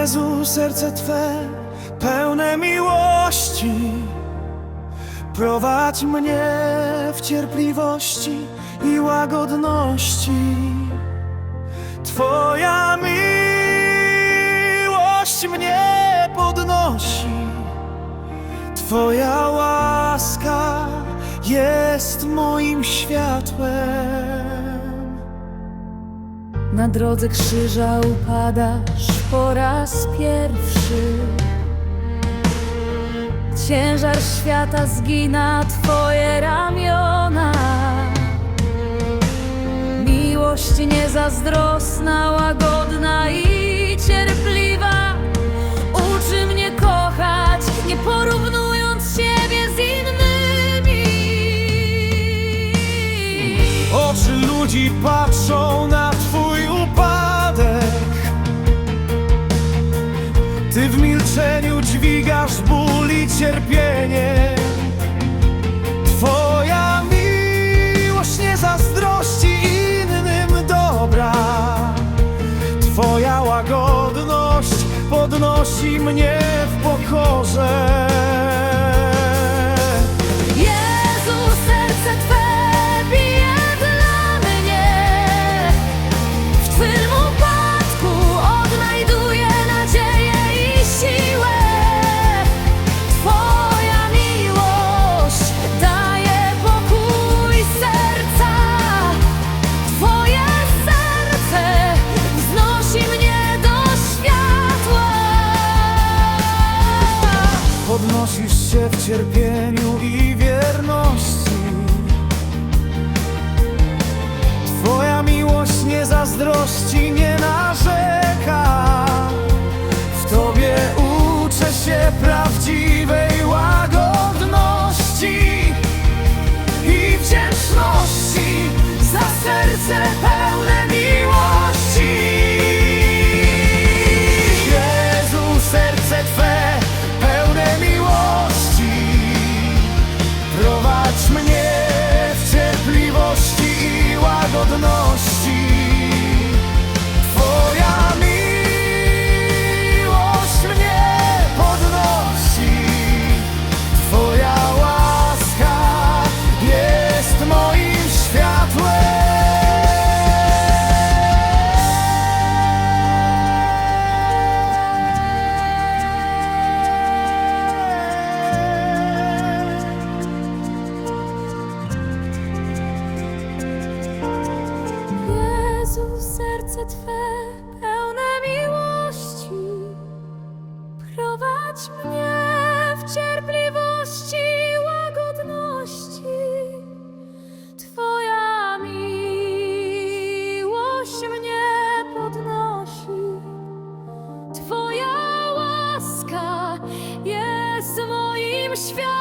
Jezu, serce Twe pełne miłości. Prowadź mnie w cierpliwości i łagodności. Twoja miłość mnie podnosi. Twoja łaska jest moim światłem. Na drodze krzyża upadasz po raz pierwszy. Ciężar świata zgina Twoje ramiona. Miłość niezazdrosna, łagodna i cierpliwa. W milczeniu dźwigasz ból i cierpienie. Twoja miłość nie zazdrości innym dobra. Twoja łagodność podnosi mnie w pokorze. Serce pełne miłości. Jezu, serce Twe pełne miłości, prowadź mnie w cierpliwości i łagodności. Twe pełne miłości, prowadź mnie w cierpliwości i łagodności. Twoja miłość mnie podnosi, Twoja łaska jest moim światłem.